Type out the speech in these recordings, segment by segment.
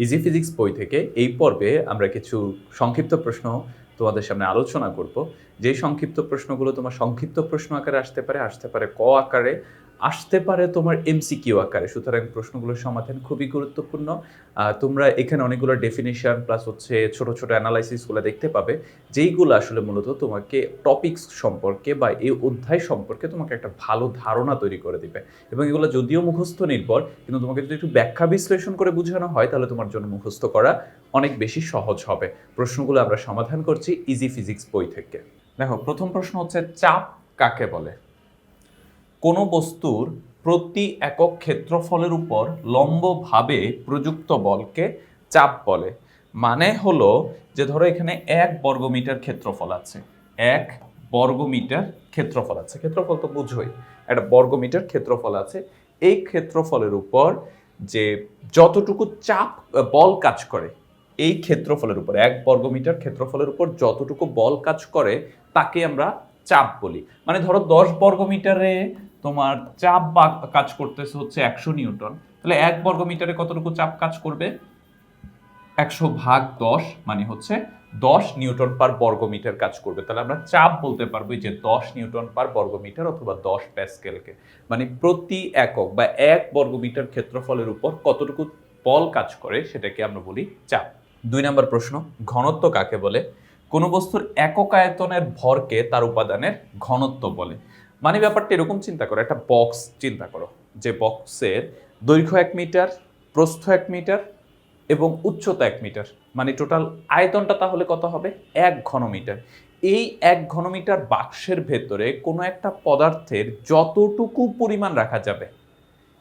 Easy physics বই থেকে এই পর্বে আমরা কিছু সংক্ষিপ্ত প্রশ্ন তোমাদের সামনে আলোচনা করব। যে সংক্ষিপ্ত প্রশ্নগুলো তোমার সংক্ষিপ্ত প্রশ্ন আকারে আসতে পারে আসতে পারে ক আকারে আসতে পারে তোমার এমসিকিউ আকারে। সুতরাং প্রশ্নগুলোর সমাধান খুবই গুরুত্বপূর্ণ। তোমরা এখানে অনেকগুলো ডেফিনেশন প্লাস হচ্ছে ছোট ছোট অ্যানালাইসিসগুলো দেখতে পাবে। যেইগুলো আসলে মূলত তোমাকে টপিকস সম্পর্কে বা এই অধ্যায় সম্পর্কে তোমাকে একটা ভালো ধারণা তৈরি করে দিবে। এবং এগুলো যদিও মুখস্থ নির্ভর, কিন্তু তোমাকে যদি একটু ব্যাখ্যা বিশ্লেষণ করে বোঝানো হয়, তাহলে তোমার জন্য মুখস্থ করা অনেক বেশি সহজ হবে। প্রশ্নগুলো আমরা সমাধান করছি ইজি ফিজিক্স বই থেকে। দেখো, প্রথম প্রশ্ন হচ্ছে চাপ কাকে বলে? কোনো বস্তুর প্রতি একক ক্ষেত্রফলের উপর লম্বভাবে প্রযুক্ত বলকে চাপ বলে। মানে হলো যে ধরো এখানে এক বর্গমিটার ক্ষেত্রফল আছে। এক বর্গমিটার ক্ষেত্রফল আছে। ক্ষেত্রফল তো বুঝোই। একটা বর্গমিটার ক্ষেত্রফল আছে। এই ক্ষেত্রফলের উপর যে যতটুকু চাপ বল কাজ করে, এই ক্ষেত্রফলের উপর, এক বর্গমিটার ক্ষেত্রফলের উপর যতটুকু বল কাজ করে, তাকে আমরা চাপ বলি। মানে ধরো দশ বর্গমিটারে তোমার চাপ বা কাজ করতেছে হচ্ছে একশো নিউটন। তাহলে এক বর্গমিটারে কতটুকু চাপ কাজ করবে? একশো ভাগ দশ মানে হচ্ছে দশ নিউটন পার বর্গমিটার কাজ করবে। তাহলে আমরা চাপ বলতে পারব যে দশ নিউটন পার বর্গমিটার অথবা দশ প্যাসকেলকে। মানে প্রতি একক বা এক বর্গমিটার ক্ষেত্রফলের উপর কতটুকু বল কাজ করে সেটাকে আমরা বলি চাপ। দুই নম্বর প্রশ্ন, ঘনত্ব কাকে বলে? কোনো বস্তুর একক আয়তনের ভরকে তার উপাদানের ঘনত্ব বলে। মানে ব্যাপারটা এরকম চিন্তা করো, একটা বক্স চিন্তা করো, যে বক্সের দৈর্ঘ্য এক মিটার প্রস্থ এক মিটার এবং উচ্চতা এক মিটার মানে টোটাল আয়তনটা তাহলে কত হবে? এক ঘনমিটার। এই এক ঘনমিটার বাক্সের ভেতরে কোনো একটা পদার্থের যতটুকু পরিমাণ রাখা যাবে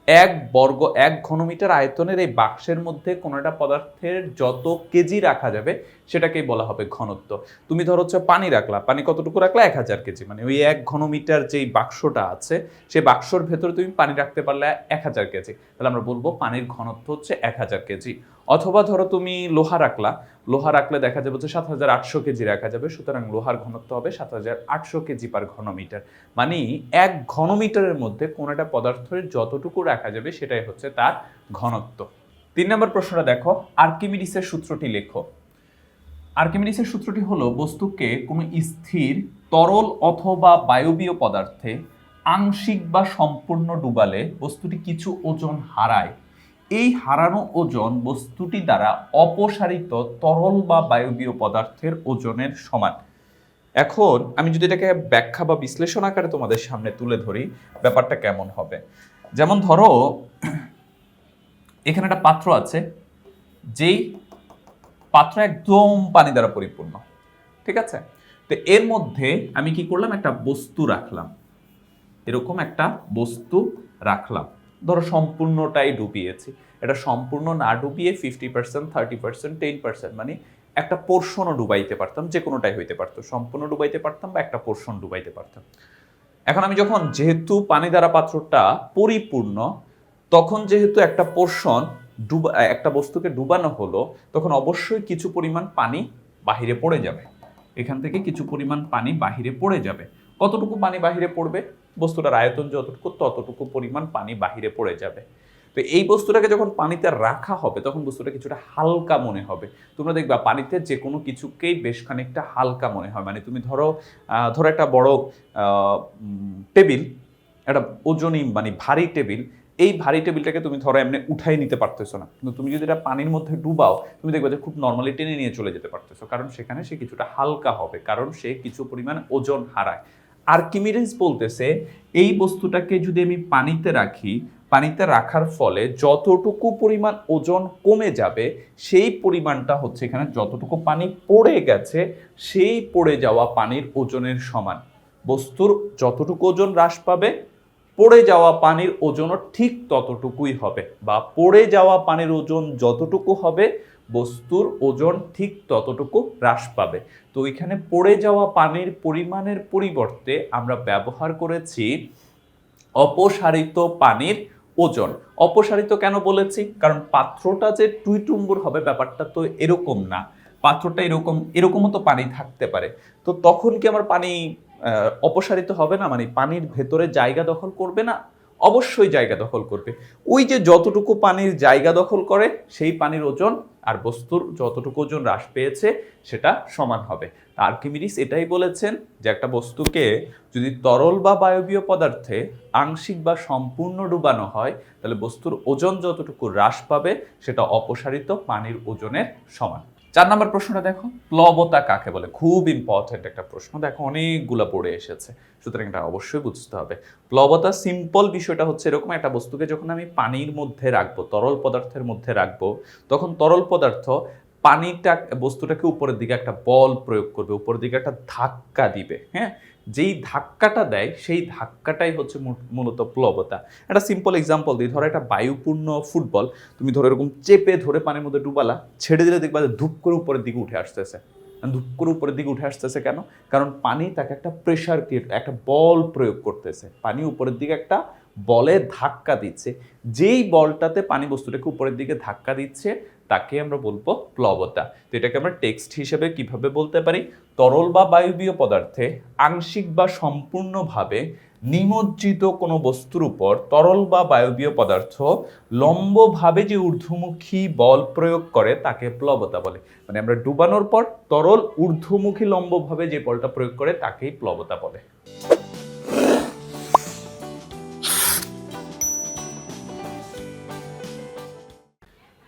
এক বর্গ, এক ঘনমিটার আয়তনের এই বাক্সের মধ্যে কোনো একটা পদার্থের যত কেজি রাখা যাবে, সেটাকেই বলা হবে ঘনত্ব। তুমি ধরো হচ্ছে পানি রাখলা, পানি কতটুকু রাখলা? এক হাজার কেজি। মানে ওই এক ঘনমিটার যেই বাক্সটা আছে, সেই বাক্সর ভেতরে তুমি পানি রাখতে পারলে এক হাজার কেজি। তাহলে আমরা বলব পানির ঘনত্ব হচ্ছে এক হাজার কেজি। অথবা ধরো তুমি লোহা রাখলা লোহা রাখলে দেখা যাবে যে সাত হাজার আটশো কেজি রাখা যাবে, সুতরাং লোহার ঘনত্ব হবে সাত হাজার আটশো কেজি পার ঘনমিটার। মানে এক ঘনমিটারের মধ্যে কোনো একটা পদার্থের যতটুকু রাখা যাবে সেটাই হচ্ছে তার ঘনত্ব। তিন নম্বর প্রশ্নটা দেখো, আর্কিমিডিসের সূত্রটি লেখো। আর্কিমিডিসের সূত্রটি হলো বস্তুকে কোনো স্থির, তরল অথবা বায়বীয় পদার্থে আংশিক বা সম্পূর্ণ ডুবালে বস্তুটি কিছু ওজন হারায়। এই হারানো ওজন বস্তুটি দ্বারা অপসারিত তরল বা বায়বীয় পদার্থের ওজনের সমান। এখন আমি যদি এটাকে ব্যাখ্যা বা বিশ্লেষণ আকারে তোমাদের সামনে তুলে ধরি, ব্যাপারটা কেমন হবে? যেমন ধরো, এখানে একটা পাত্র আছে, যেই পাত্র একদম পানি দ্বারা পরিপূর্ণ, ঠিক আছে? তো এর মধ্যে আমি কি করলাম? একটা বস্তু রাখলাম। এরকম একটা বস্তু রাখলাম। ধরো সম্পূর্ণটাই ডুবিয়েছি। এটা সম্পূর্ণ না ডুবিয়ে fifty percent thirty percent ten percent মানে একটা পোর্শনও ডুবাইতে পারতাম যে কোনোটাই হইতে পারতো। সম্পূর্ণ ডুবাইতে পারতাম বা একটা পোর্শন ডুবাইতে পারতাম। এখন আমি যখন যেহেতু পানি দ্বারা পাত্রটা পরিপূর্ণ, তখন যেহেতু একটা পোর্শন ডুবা, একটা বস্তুকে ডুবানো হলো, তখন অবশ্যই কিছু পরিমাণ পানি বাহিরে পড়ে যাবে। এখান থেকে কিছু পরিমাণ পানি বাহিরে পড়ে যাবে। কতটুকু পানি বাহিরে পড়বে? বস্তুটার আয়তন যতটুকু, ততটুকু পরিমাণ পানি বাহিরে পড়ে যাবে। তো এই বস্তুটাকে যখন পানিতে রাখা হবে, তখন বস্তুটা কিছুটা হালকা মনে হবে। তোমরা দেখবা, পানিতে যে কোনো কিছুকেই বেশ খানিকটা হালকা মনে হয়। মানে তুমি ধরো ধরো একটা বড় টেবিল, একটা ওজনই মানে ভারী টেবিল, এই ভারী টেবিলটাকে তুমি ধরো এমনি উঠাই নিতে পারতেছো না। কিন্তু তুমি যদি এটা পানির মধ্যে ডুবাও, তুমি দেখবে যে খুব নর্মালি টেনে নিয়ে চলে যেতে পারতেছো। কারণ সেখানে সে কিছুটা হালকা হবে। কারণ সে কিছু পরিমাণ ওজন হারায়। আর্কিমিডিস বলতেছে, এই বস্তুটাকে যদি আমি পানিতে রাখি, পানিতে রাখার ফলে যতটুকু পরিমাণ ওজন কমে যাবে, সেই পরিমাণটা হচ্ছে এখানে যতটুকু পানি পড়ে গেছে, সেই পড়ে যাওয়া পানির ওজনের সমান। বস্তুর যতটুকু ওজন হ্রাস পাবে, পড়ে যাওয়া পানির ওজনও ঠিক ততটুকুই হবে বা পড়ে যাওয়া পানির ওজন যতটুকু হবে বস্তুর ওজন ঠিক ততটুকু হ্রাস পাবে। তো এখানে পড়ে যাওয়া পানির পরিমাণের পরিবর্তে আমরা ব্যবহার করেছি অপসারিত পানির ওজন। অপসারিত কেন বলেছি? কারণ পাত্রটা যে টুইটুম্বুর হবে ব্যাপারটা তো এরকম না। পাত্রটা এরকম, এরকমও তো পানি থাকতে পারে। তো তখন কি আমার পানি অপসারিত হবে না? মানে পানির ভেতরে জায়গা দখল করবে না? অবশ্যই জায়গা দখল করবে। ওই যে যতটুকু পানির জায়গা দখল করে, সেই পানির ওজন আর বস্তুর যতটুকু ওজন হ্রাস পেয়েছে, সেটা সমান হবে। আর্কিমিডিস এটাই বলেছেন যে একটা বস্তুকে যদি তরল বা বায়বীয় পদার্থে আংশিক বা সম্পূর্ণ ডুবানো হয়, তাহলে বস্তুর ওজন যতটুকু হ্রাস পাবে, সেটা অপসারিত পানির ওজনের সমান। চার নম্বর প্রশ্নটা দেখো, প্লবতা কাকে বলে? খুব ইম্পর্টেন্ট একটা প্রশ্ন। দেখো, অনেকগুলো পড়ে এসেছে। সুতরাং এটা অবশ্যই বুঝতে হবে। প্লবতা সিম্পল বিষয়টা হচ্ছে এরকম একটা বস্তুকে যখন আমি পানির মধ্যে রাখব, তরল পদার্থের মধ্যে রাখব, তখন তরল পদার্থ পানিটা বস্তুটাকে উপরের দিকে একটা বল প্রয়োগ করবে, উপরের দিকে একটা ধাক্কা দিবে হ্যাঁ? যেই ধাক্কাটা দেয়, সেই ধাক্কাটাই হচ্ছে মূলত প্লবতা। একটা সিম্পল এক্সাম্পল দিই ধরো একটা বায়ুপূর্ণ ফুটবল, তুমি ধরো এরকম চেপে ধরে পানির মধ্যে ডুবালা, ছেড়ে দিলে দেখবা যে ধূপ করে উপরের দিকে উঠে আসতেছে। ধূপ করে উপরের দিকে উঠে আসতেছে কেন? কারণ পানি তাকে একটা প্রেশার ক্রিয়েট একটা বল প্রয়োগ করতেছে। পানি উপরের দিকে একটা বলে ধাক্কা দিচ্ছে। যেই বলটাতে পানি বস্তুটাকে উপরের দিকে ধাক্কা দিচ্ছে তাকে আমরা বলব প্লবতা। তো এটাকে আমরা টেক্সট হিসেবে কীভাবে বলতে পারি? তরল বা বায়বীয় পদার্থে আংশিক বা সম্পূর্ণভাবে নিমজ্জিত কোনো বস্তুর উপর তরল বা বায়বীয় পদার্থ লম্বভাবে যে ঊর্ধ্বমুখী বল প্রয়োগ করে তাকে প্লবতা বলে। মানে আমরা ডুবানোর পর তরল ঊর্ধ্বমুখী লম্বভাবে যে বলটা প্রয়োগ করে তাকেই প্লবতা বলে।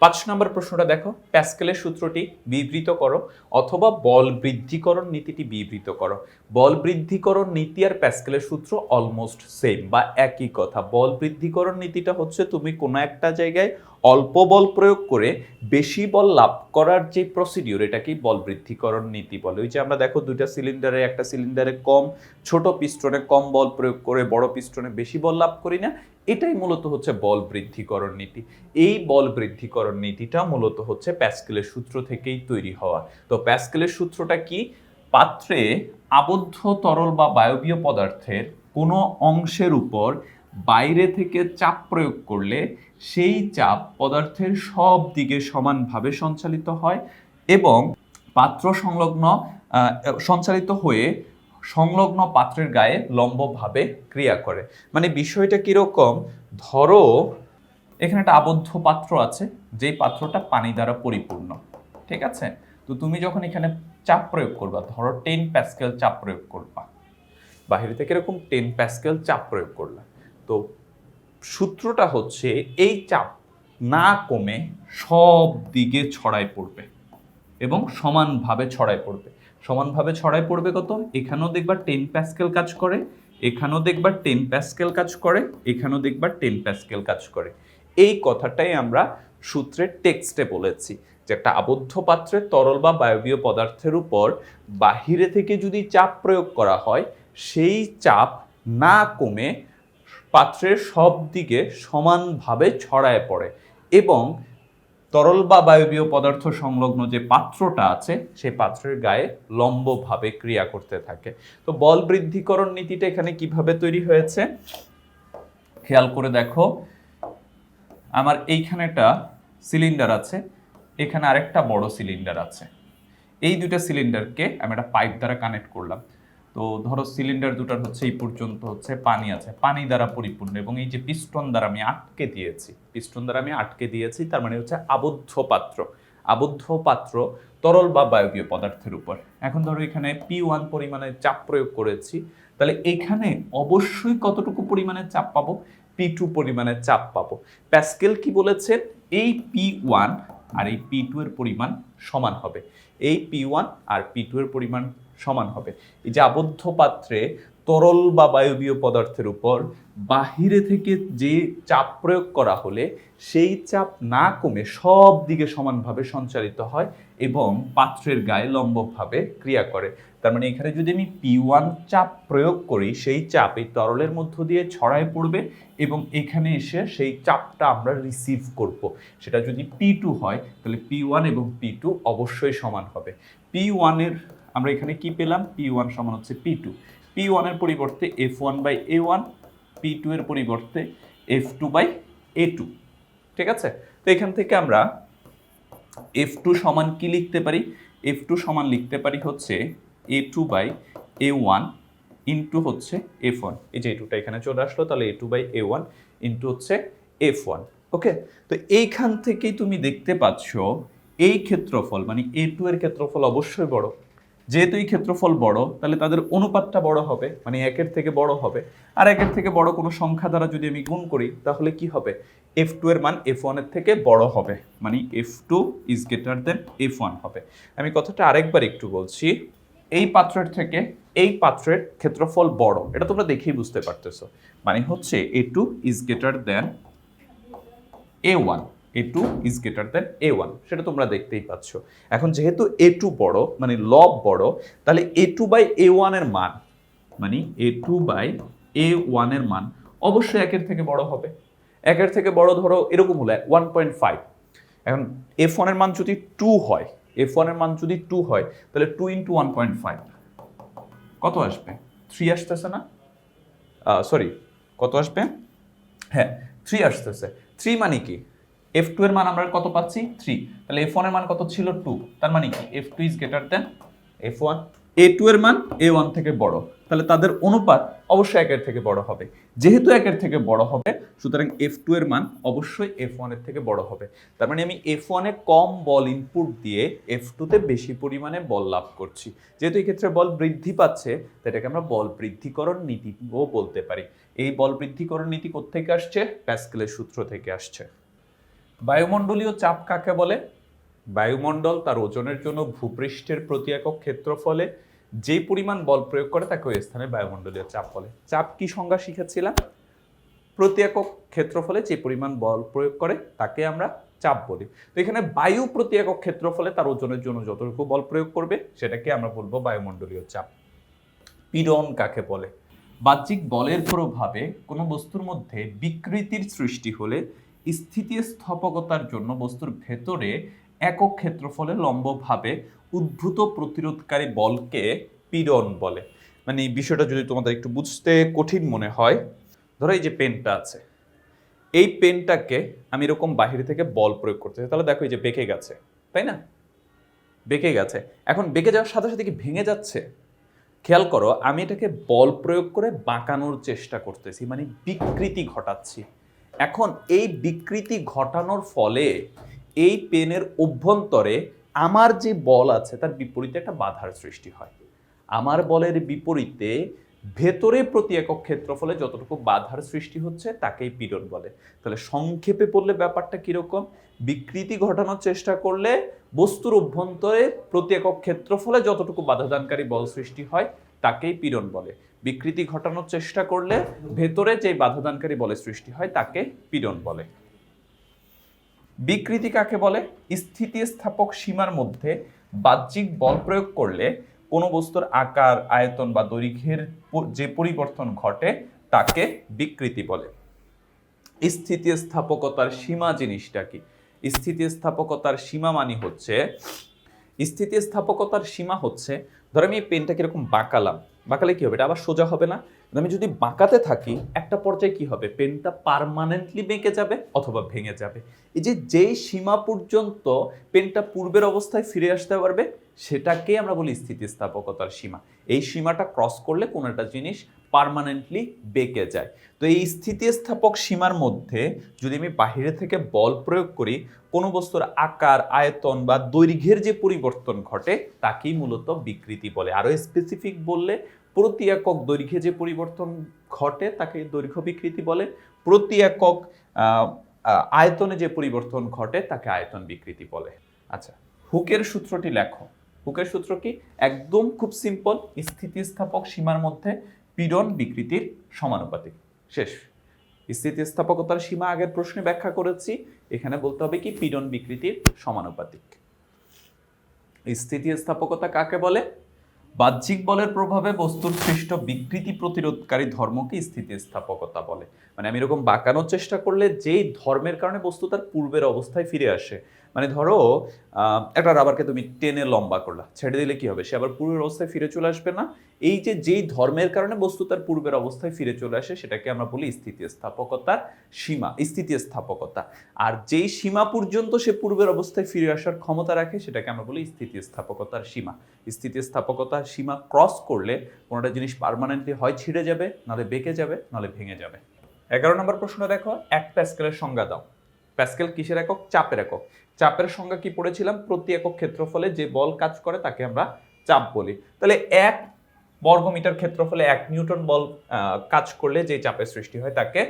পাঁচ নম্বর প্রশ্নটা দেখো, প্যাসকেলের সূত্রটি বিবৃত করো অথবা বল বৃদ্ধিকরণ নীতিটি বিবৃত করো। বল বৃদ্ধিকরণ নীতি আর প্যাসকেলের সূত্র অলমোস্ট সেম বা একই কথা। বল বৃদ্ধিকরণ নীতিটা হচ্ছে তুমি কোনো একটা জায়গায় অল্প বল প্রয়োগ করে বেশি বল লাভ করার যে প্রসিডিওর এটাকেই বল বৃদ্ধিকরণ নীতি বলে। ওই যে আমরা দেখো দুইটা সিলিন্ডারে একটা সিলিন্ডারে কম, ছোট পিস্টনে কম বল প্রয়োগ করে, বড় পিস্টনে বেশি বল লাভ করি না, এটাই মূলত হচ্ছে বল বৃদ্ধিকরণ নীতি। এই বল বৃদ্ধিকরণ নীতিটা মূলত হচ্ছে প্যাসকেলের সূত্র থেকেই তৈরি হওয়া। তো প্যাসকেলের সূত্রটা কি? পাত্রে আবদ্ধ তরল বা বায়বীয় পদার্থের কোনো অংশের উপর বাইরে থেকে চাপ প্রয়োগ করলে সেই চাপ পদার্থের সব দিকে সমানভাবে সঞ্চালিত হয় এবং পাত্র সংলগ্ন সঞ্চালিত হয়ে সংলগ্ন পাত্রের গায়ে লম্বভাবে ক্রিয়া করে। মানে বিষয়টা কীরকম? ধরো, এখানে একটা আবদ্ধ পাত্র আছে, যেই পাত্রটা পানি দ্বারা পরিপূর্ণ। ঠিক আছে? তো তুমি যখন এখানে চাপ প্রয়োগ করবা, ধরো টেন প্যাসকেল চাপ প্রয়োগ করবা। বাহিরে থেকে এরকম টেন প্যাসকেল চাপ প্রয়োগ করলা। তো সূত্রটা হচ্ছে এই চাপ না কমে সব দিকে ছড়ায় পড়বে এবং সমানভাবে ছড়ায় পড়বে। সমানভাবে ছড়ায় পড়বে কত? এখানেও দেখবা টেন প্যাসকেল কাজ করে, এখানেও দেখবা টেন প্যাসকেল কাজ করে, এখানেও দেখবা টেন প্যাসকেল কাজ করে। এই কথাটাই আমরা সূত্রের টেক্সটে বলেছি যে একটা আবদ্ধ পাত্রে তরল বা বায়বীয় পদার্থের উপর বাহিরে থেকে যদি চাপ প্রয়োগ করা হয়, সেই চাপ না কমে পাত্রের সব দিকে সমানভাবে ছড়ায় পড়ে এবং তরল বা বায়বীয় পদার্থ সংলগ্ন যে পাত্রটা আছে সেই পাত্রের গায়ে লম্বভাবে ক্রিয়া করতে থাকে। তো বল বৃদ্ধিকরণ নীতিটা এখানে কীভাবে তৈরি হয়েছে? খেয়াল করে দেখো, আমার এইখানে একটা সিলিন্ডার আছে, এখানে আরেকটা বড় সিলিন্ডার আছে। এই দুইটা সিলিন্ডারকে আমি একটা পাইপ দ্বারা কানেক্ট করলাম। তো ধরো সিলিন্ডার দুটার হচ্ছে এই পর্যন্ত হচ্ছে পানি আছে। পানি দ্বারা পরিপূর্ণ এবং এই যে পিস্টন দ্বারা আমি আটকে দিয়েছি পিস্টন দ্বারা আমি আটকে দিয়েছি, তার মানে হচ্ছে আবদ্ধ পাত্র। আবদ্ধ পাত্র তরল বা বায়বীয় পদার্থের উপর। এখন ধরো এখানে পি ওয়ান পরিমাণে চাপ প্রয়োগ করেছি, তাহলে এখানে অবশ্যই কতটুকু পরিমাণে চাপ পাবো? পি টু পরিমাণে চাপ পাবো। প্যাসকেল কি বলেছে? এই পি ওয়ান আর এই পি টু এর পরিমাণ সমান হবে। এই পি ওয়ান আর পি টু এর পরিমাণ সমান হবে। এই যে আবদ্ধ পাত্রে তরল বা বায়বীয় পদার্থের উপর বাহিরে থেকে যে চাপ প্রয়োগ করা হলে সেই চাপ না কমে সব দিকে সমানভাবে সঞ্চালিত হয় এবং পাত্রের গায়ে লম্বভাবে ক্রিয়া করে। তার মানে এখানে যদি আমি পি ওয়ান চাপ প্রয়োগ করি, সেই চাপ এই তরলের মধ্য দিয়ে ছড়ায় পড়বে এবং এখানে এসে সেই চাপটা আমরা রিসিভ করব। সেটা যদি পি টু হয়, তাহলে পি ওয়ান এবং পি টু অবশ্যই সমান হবে। পি ওয়ানের আমরা এখানে কি পেলাম? পি ওয়ান সমান হচ্ছে পি টু পি ওয়ানের পরিবর্তে F one by A one P two এর পরিবর্তে F two by A two ঠিক আছে? তো এখান থেকে আমরা এফ টু সমান কি লিখতে পারি? এফ টু সমান লিখতে পারি হচ্ছে A two by A one into হচ্ছে এফ ওয়ান এই যে এ টুটা এখানে চলে আসলো, তাহলে A two by A one into হচ্ছে এফ ওয়ান ওকে? তো এইখান থেকেই তুমি দেখতে পাচ্ছ এই ক্ষেত্রফল মানে এ টু এর ক্ষেত্রফল অবশ্যই বড়। যেহেতু এই ক্ষেত্রফল বড়, তাহলে তাদের অনুপাতটা বড় হবে মানে একের থেকে বড় হবে। আর একের থেকে বড় কোনো সংখ্যা দ্বারা যদি আমি গুণ করি, তাহলে কি হবে? এফ টু এর মান এফ ওয়ানের থেকে বড় হবে। মানে F two is greater than F one হবে। আমি কথাটা আরেকবার একটু বলছি। এই পাত্রের থেকে এই পাত্রের ক্ষেত্রফল বড়, এটা তোমরা দেখেই বুঝতে পারতেছো। মানে হচ্ছে A two is greater than A one A two is greater than A one সেটা তোমরা দেখতেই পাচ্ছ। এখন যেহেতু এ টু বড় মানে লব বড়, তাহলে এ টু বাই এ ওয়ানের মান মানে এ টু বাই এ ওয়ানের মান অবশ্যই একের থেকে বড় হবে। একের থেকে বড় ধরো এরকম হলে ওয়ান পয়েন্ট ফাইভ এখন এফ ওয়ানের মান যদি টু হয় এফ ওয়ানের মান যদি টু হয়, তাহলে two into one point five কত আসবে? থ্রি আসতেছে না? সরি কত আসবে? হ্যাঁ থ্রি আসতেছে। থ্রি মানে কি? এফ টু এর মান আমরা কত পাচ্ছি? থ্রি তাহলে এফ ওয়ানের মান কত ছিল? টু তার মানে কি? F two is greater than F one A two এর মান এ ওয়ান থেকে বড়। তাহলে তাদের অনুপাত অবশ্যই একের থেকে বড় হবে। যেহেতু একের থেকে বড় হবে, সুতরাং এফ টু এর মান অবশ্যই এফ ওয়ানের থেকে বড় হবে। তার মানে আমি এফ ওয়ানে কম বল ইনপুট দিয়ে এফ টুতে বেশি পরিমাণে বল লাভ করছি। যেহেতু এই ক্ষেত্রে বল বৃদ্ধি পাচ্ছে তো এটাকে আমরা বল বৃদ্ধিকরণ নীতিও বলতে পারি। এই বল বৃদ্ধিকরণ নীতি কোত্থেকে আসছে? প্যাসকেলের সূত্র থেকে আসছে। বায়ুমণ্ডলীয় চাপ কাকে বলে? বায়ুমণ্ডল তার ওজনের জন্য ভূপৃষ্ঠের প্রতি একক ক্ষেত্রফলে যে পরিমাণ বল প্রয়োগ করে তাকে ওই স্থানে বায়ুমণ্ডলীয় চাপ বলে। চাপ কি সংজ্ঞা শিখেছিলাম? প্রতি একক ক্ষেত্রফলে যে পরিমাণ বল প্রয়োগ করে তাকে আমরা চাপ বলি। তো এখানে বায়ু প্রতি একক ক্ষেত্রফলে তার ওজনের জন্য যতটুকু বল প্রয়োগ করবে সেটাকে আমরা বলব বায়ুমণ্ডলীয় চাপ। পীড়ন কাকে বলে? বাহ্যিক বলের প্রভাবে কোনো বস্তুর মধ্যে বিকৃতির সৃষ্টি হলে স্থিতিস্থাপকতার জন্য বস্তুর ভেতরে একক ক্ষেত্রফলে লম্বভাবে উদ্ভূত প্রতিরোধকারী বলকে পীড়ন বলে। মানে এই বিষয়টা যদি তোমাদের একটু বুঝতে কঠিন মনে হয়, ধরো এই যে পেনটা আছে, এই পেনটাকে আমি এরকম বাহিরে থেকে বল প্রয়োগ করতে তাহলে দেখো এই যে বেঁকে গেছে, তাই না? বেঁকে গেছে। এখন বেঁকে যাওয়ার সাথে সাথে কি ভেঙে যাচ্ছে? খেয়াল করো, আমি এটাকে বল প্রয়োগ করে বাঁকানোর চেষ্টা করতেছি মানে বিকৃতি ঘটাচ্ছি। এখন এই বিকৃতি ঘটানোর ফলে এই পেনের অভ্যন্তরে আমার যে বল আছে, তার বিপরীতে একটা বাধার সৃষ্টি হয়। আমার বলের বিপরীতে ভেতরে প্রতি একক ক্ষেত্রফলে যতটুকু বাধার সৃষ্টি হচ্ছে, তাকেই পীড়ন বলে। তাহলে সংক্ষেপে পড়লে ব্যাপারটা কীরকম? বিকৃতি ঘটানোর চেষ্টা করলে বস্তুর অভ্যন্তরে প্রতি একক ক্ষেত্রফলে যতটুকু বাধাদানকারী বল সৃষ্টি হয় তাকেই পীড়ন বলে। বিকৃতি ঘটানোর চেষ্টা করলে ভেতরে যে বাধাদানকারী বলে সৃষ্টি হয়, তাকে পীড়ন বলে। বিকৃতি কাকে বলে? স্থিতিস্থাপক সীমার মধ্যে বাহ্যিক বল প্রয়োগ করলে কোনো বস্তুর আকার, আয়তন বা দৈর্ঘ্যের যে পরিবর্তন ঘটে, তাকে বিকৃতি বলে। স্থিতিস্থাপকতার সীমা জিনিসটা কি? স্থিতিস্থাপকতার সীমা মানে হচ্ছে স্থিতিস্থাপকতার সীমা হচ্ছে, ধর আমি এই পেনটা কীরকম বাঁকালাম, বাঁকালে কি হবে? এটা আবার সোজা হবে না? আমি যদি বাঁকাতে থাকি, একটা পর্যায়ে কি হবে? পেনটা পার্মানেন্টলি বেঁকে যাবে অথবা ভেঙে যাবে। এই যে যেই সীমা পর্যন্ত পেনটা পূর্বের অবস্থায় ফিরে আসতে পারবে, সেটাকে আমরা বলি স্থিতিস্থাপকতার সীমা। এই সীমাটা ক্রস করলে কোনো একটা জিনিস পার্মানেন্টলি বেঁকে যায়। তো এই স্থিতিস্থাপক সীমার মধ্যে যদি আমি বাহিরে থেকে বল প্রয়োগ করি, কোনো বস্তুর আকার, আয়তন বা দৈর্ঘ্যের যে পরিবর্তন ঘটে, তাকেই মূলত বিকৃতি বলে। আরও স্পেসিফিক বললে প্রতি একক দৈর্ঘ্যে যে পরিবর্তন ঘটে, তাকে দৈর্ঘ্য বিকৃতি বলে। প্রতি একক আয়তনে যে পরিবর্তন ঘটে, তাকে আয়তন বিকৃতি বলে। আচ্ছা হুকের সূত্রটি লেখো। হুকের সূত্র কি? একদম খুব সিম্পল স্থিতিস্থাপক সীমার মধ্যে পীড়ন বিকৃতির সমানুপাতিক। শেষ। স্থিতিস্থাপকতার সীমা আগের প্রশ্নে ব্যাখ্যা করেছি। এখানে বলতে হবে কি? পীড়ন বিকৃতির সমানুপাতিক। স্থিতিস্থাপকতা কাকে বলে? বাহ্যিক বলের প্রভাবে বস্তুর সৃষ্ট বিকৃতি প্রতিরোধকারী ধর্মকে স্থিতিস্থাপকতা বলে। মানে আমি এরকম বাঁকানোর চেষ্টা করলে যেই ধর্মের কারণে বস্তু তার পূর্বের অবস্থায় ফিরে আসে মানে ধরো একটা রাবারকে তুমি টেনে লম্বা করলা, ছেড়ে দিলে কি হবে? সে আবার পূর্বের অবস্থায় ফিরে চলে আসবে না? এই যে যেই ধর্মের কারণে বস্তু তার পূর্বের অবস্থায় ফিরে চলে আসে, সেটাকে আমরা বলি স্থিতিস্থাপকতার সীমা, স্থিতিস্থাপকতা। আর যেই সীমা পর্যন্ত সে পূর্বের অবস্থায় ফিরে আসার ক্ষমতা রাখে, সেটাকে আমরা বলি স্থিতিস্থাপকতার সীমা। স্থিতিস্থাপকতার সীমা ক্রস করলে কোনোটা জিনিস পার্মানেন্টলি হয়, ছিঁড়ে যাবে, নাহলে বেঁকে যাবে, নাহলে ভেঙে যাবে। এগারো নম্বর প্রশ্ন দেখো, এক প্যাসকেলের সংজ্ঞা দাও। প্যাসকেল কিসের একক? চাপের একক। চাপের সংজ্ঞা কি পড়েছিলাম? প্রতি একক ক্ষেত্রফলে যে বল কাজ করে তাকে আমরা চাপ বলি। তাহলে এক বর্গমিটার ক্ষেত্রফলে এক নিউটন বল কাজ করলে যে চাপের সৃষ্টি হয় তাকে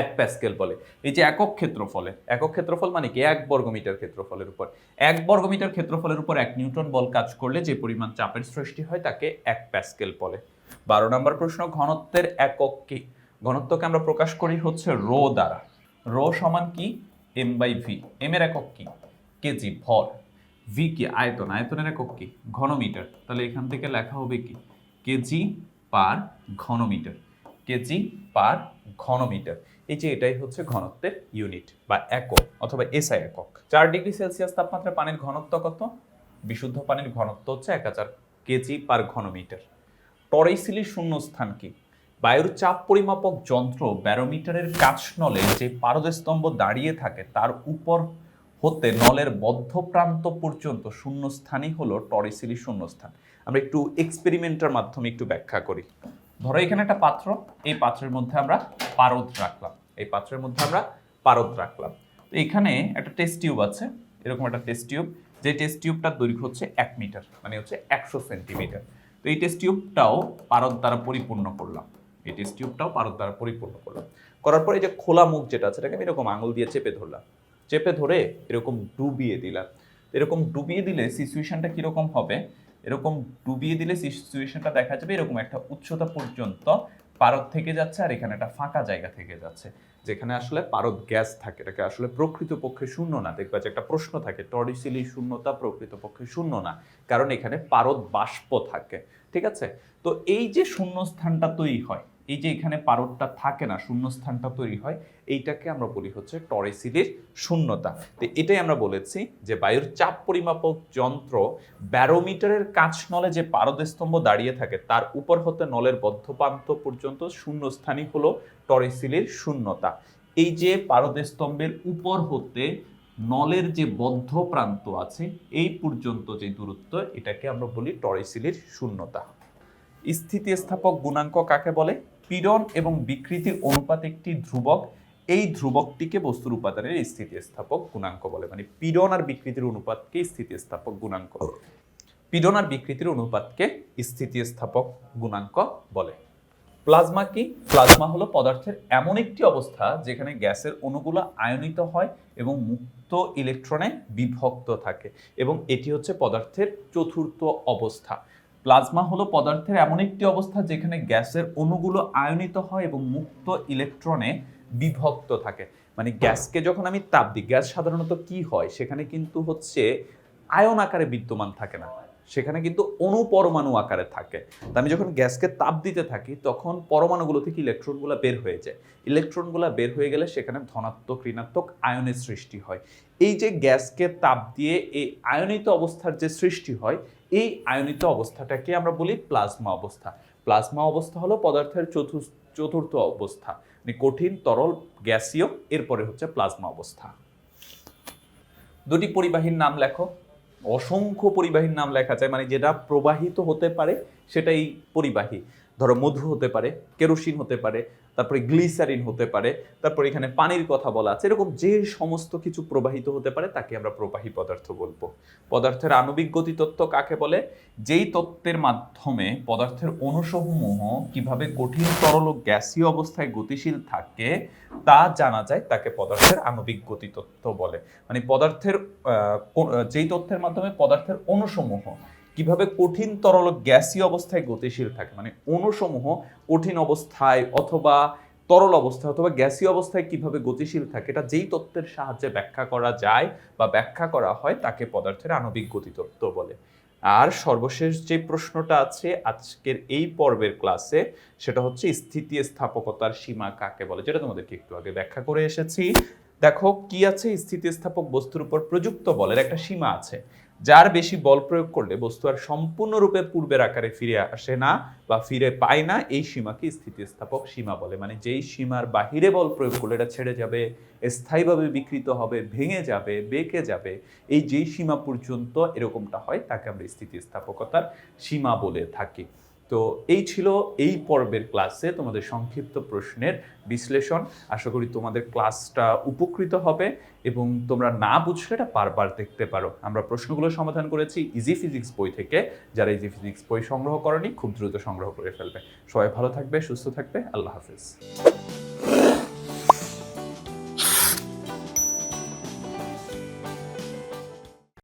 এক প্যাসকেল বলে। এই যে একক ক্ষেত্রফলে, একক ক্ষেত্রফল মানে কি? এক বর্গমিটার ক্ষেত্রফলের উপর। এক বর্গমিটার ক্ষেত্রফলের উপর এক নিউটন বল কাজ করলে যে পরিমাণ চাপের সৃষ্টি হয় তাকে এক প্যাসকেল বলে। বারো নম্বর প্রশ্ন, ঘনত্বের একক কি? ঘনত্বকে আমরা প্রকাশ করি হচ্ছে রো দ্বারা। রো সমান কি? এম বাই ভি এম এর একক কি? কেজি ভর. ভি কি? আয়তন। আয়তনের একক কি? ঘনমিটার। তাহলে এখান থেকে লেখা হবে কি? কেজি পার ঘনমিটার। কেজি পার ঘনমিটার। এই যে এটাই হচ্ছে ঘনত্বের ইউনিট বা একক অথবা এসআই একক। চার ডিগ্রি সেলসিয়াস তাপমাত্রায় পানির ঘনত্ব কত? বিশুদ্ধ পানির ঘনত্ব হচ্ছে এক হাজার কেজি পার ঘনমিটার। টরেসিলির শূন্যস্থান কি? বায়ুর চাপ পরিমাপক যন্ত্র ব্যারোমিটারের কাছ নলে যে পারদস্তম্ভ দাঁড়িয়ে থাকে, তার উপর হতে নলের বদ্ধ প্রান্ত পর্যন্ত শূন্যস্থানই হলো টরিসিলি শূন্যস্থান। আমরা একটু এক্সপেরিমেন্টের মাধ্যমে একটু ব্যাখ্যা করি। ধরো এখানে একটা পাত্র, এই পাত্রের মধ্যে আমরা পারদ রাখলাম। এই পাত্রের মধ্যে আমরা পারদ রাখলাম। তো এখানে একটা টেস্ট টিউব আছে, এরকম একটা টেস্ট টিউব। যে টেস্ট টিউবটার দৈর্ঘ্য হচ্ছে এক মিটার মানে হচ্ছে একশো সেন্টিমিটার। তো এই টেস্ট টিউবটাও পারদ দ্বারা পরিপূর্ণ করলাম। এই টেস্ট টিউবটাও পারদ দ্বারা পরিপূর্ণ করলাম। করার পরে যে খোলা মুখ যেটা আছে সেটাকে আমি এরকম আঙুল দিয়ে চেপে ধরলাম। চেপে ধরে এরকম ডুবিয়ে দিলাম। এরকম ডুবিয়ে দিলে সিচুয়েশনটা কীরকম হবে? এরকম ডুবিয়ে দিলে সিচুয়েশনটা দেখা যাবে এরকম একটা উচ্চতা পর্যন্ত পারদ থেকে যাচ্ছে আর এখানে একটা ফাঁকা জায়গা থেকে যাচ্ছে। যেখানে আসলে পারদ গ্যাস থাকে, এটাকে আসলে প্রকৃতপক্ষে শূন্য না। দেখবা যে একটা প্রশ্ন থাকে টরিসিলি শূন্যতা প্রকৃতপক্ষে শূন্য না। কারণ এখানে পারদ বাষ্প থাকে। ঠিক আছে? তো এই যে শূন্যস্থানটা তৈরি হয়, এই যে এখানে পারদটা থাকে না, শূন্যস্থানটা তৈরি হয়, এইটাকে আমরা বলি হচ্ছে টরেসিলির শূন্যতা। তো এটাই আমরা বলেছি যে বায়ুর চাপ পরিমাপক যন্ত্র ব্যারোমিটারের কাছ নলে যে পারদস্তম্ভ দাঁড়িয়ে থাকে, তার উপর হতে নলের বদ্ধপ্রান্ত পর্যন্ত শূন্যস্থানই হলো টরেসিলির শূন্যতা। এই যে পারদস্তম্ভের উপর হতে নলের যে বদ্ধ প্রান্ত আছে, এই পর্যন্ত যে দূরত্ব, এটাকে আমরা বলি টরেসিলির শূন্যতা। স্থিতিস্থাপক গুণাঙ্ক কাকে বলে? পীড়ন এবং বিকৃতির অনুপাত একটি ধ্রুবক। এই ধ্রুবকটিকে বস্তুর উপাদানের স্থিতিস্থাপক গুণাঙ্ক বলে মানে পীড়ন আর বিকৃতির অনুপাতকে স্থিতিস্থাপক গুণাঙ্ক। পীড়ন আর বিকৃতির অনুপাতকে স্থিতিস্থাপক গুণাঙ্ক বলে। প্লাজমা কি? প্লাজমা হলো পদার্থের এমন একটি অবস্থা যেখানে গ্যাসের অণুগুলো আয়নিত হয় এবং মুক্ত ইলেকট্রনে বিভক্ত থাকে এবং এটি হচ্ছে পদার্থের চতুর্থ অবস্থা। প্লাজমা হলো পদার্থের এমন একটি অবস্থা যেখানে গ্যাসের অণুগুলো আয়নিত হয় এবং মুক্ত ইলেকট্রনে বিভক্ত থাকে। মানে গ্যাসকে যখন আমি তাপ দিই, গ্যাস সাধারণত কি হয়? সেখানে কিন্তু হচ্ছে আয়ন আকারে বিদ্যমান থাকে না। সেখানে কিন্তু অনুপরমাণু আকারে থাকে। তা আমি যখন গ্যাসকে তাপ দিতে থাকি, তখন পরমাণুগুলো থেকে ইলেকট্রনগুলো বের হয়ে যায়। ইলেকট্রনগুলো বের হয়ে গেলে সেখানে ধনাত্মক, ঋণাত্মক আয়নের সৃষ্টি হয়। এই যে গ্যাসকে তাপ দিয়ে এই আয়নিত অবস্থার যে সৃষ্টি হয়, এই আয়নিত অবস্থাটাকে আমরা বলি প্লাজমা অবস্থা। প্লাজমা অবস্থা হলো পদার্থের চতুর্থ চতুর্থ অবস্থা। মানে কঠিন, তরল, গ্যাসীয়, এরপরে হচ্ছে প্লাজমা অবস্থা। দুটি পরিবাহীর নাম লেখো। অসংখ্য পরিবাহীর নাম লেখা যায় মানে যেটা প্রবাহিত হতে পারে সেটাই পরিবাহী। ধরো মধু হতে পারে, কেরোসিন হতে পারে তারপরে গ্লিসারিন হতে পারে, তারপরে এখানে পানির কথা বলা আছে, এরকম যে সমস্ত কিছু প্রবাহিত হতে পারে তাকে আমরা প্রবাহী পদার্থ বলব। পদার্থের আণবিক গতি তত্ত্ব কাকে বলে? যেই তত্ত্বের মাধ্যমে পদার্থের অণুসমূহ কীভাবে কঠিন তরল ও গ্যাসীয় অবস্থায় গতিশীল থাকে তা জানা যায় তাকে পদার্থের আণবিক গতি তত্ত্ব বলে। মানে পদার্থের যেই তথ্যের মাধ্যমে পদার্থের অণুসমূহ কীভাবে কঠিন তরল গ্যাসীয় অবস্থায় গতিশীল থাকে? মানে অণুসমূহ কঠিন অবস্থায় অথবা তরল অবস্থায় অথবা গ্যাসীয় অবস্থায় কীভাবে গতিশীল থাকে, এটা যেই তত্ত্বের সাহায্যে ব্যাখ্যা করা যায় বা ব্যাখ্যা করা হয়, তাকে পদার্থের আণবিক গতিতত্ত্ব বলে। আর সর্বশেষ যে প্রশ্নটা আছে আজকের এই পর্বের ক্লাসে, সেটা হচ্ছে স্থিতিস্থাপকতার সীমা কাকে বলে, যেটা তোমাদেরকে একটু আগে ব্যাখ্যা করে এসেছি। দেখো, কি আছে? স্থিতিস্থাপক বস্তুর উপর প্রযুক্ত বলের একটা সীমা আছে। যার বেশি বল প্রয়োগ করলে বস্তু আর সম্পূর্ণরূপে পূর্বের আকারে ফিরে আসে না বা ফিরে পায় না, এই সীমাকে স্থিতিস্থাপক সীমা বলে। মানে যেই সীমার বাহিরে বল প্রয়োগ করলে এটা ছেড়ে যাবে, স্থায়ীভাবে বিকৃত হবে, ভেঙে যাবে, বেঁকে যাবে, এই যেই সীমা পর্যন্ত এরকমটা হয়, তাকে আমরা স্থিতিস্থাপকতার সীমা বলে থাকি। তো এই ছিল এই পর্বের ক্লাসে তোমাদের সংক্ষিপ্ত প্রশ্নের বিশ্লেষণ। আশা করি তোমাদের ক্লাসটা উপকৃত হবে এবং তোমরা না বুঝলে এটা বারবার দেখতে পারো। আমরা প্রশ্নগুলো সমাধান করেছি ইজি ফিজিক্স বই থেকে। যারা ইজি ফিজিক্স বই সংগ্রহ করেনি, খুব দ্রুত সংগ্রহ করে ফেলবে। সবাই ভালো থাকবে, সুস্থ থাকবে। আল্লাহ হাফিজ।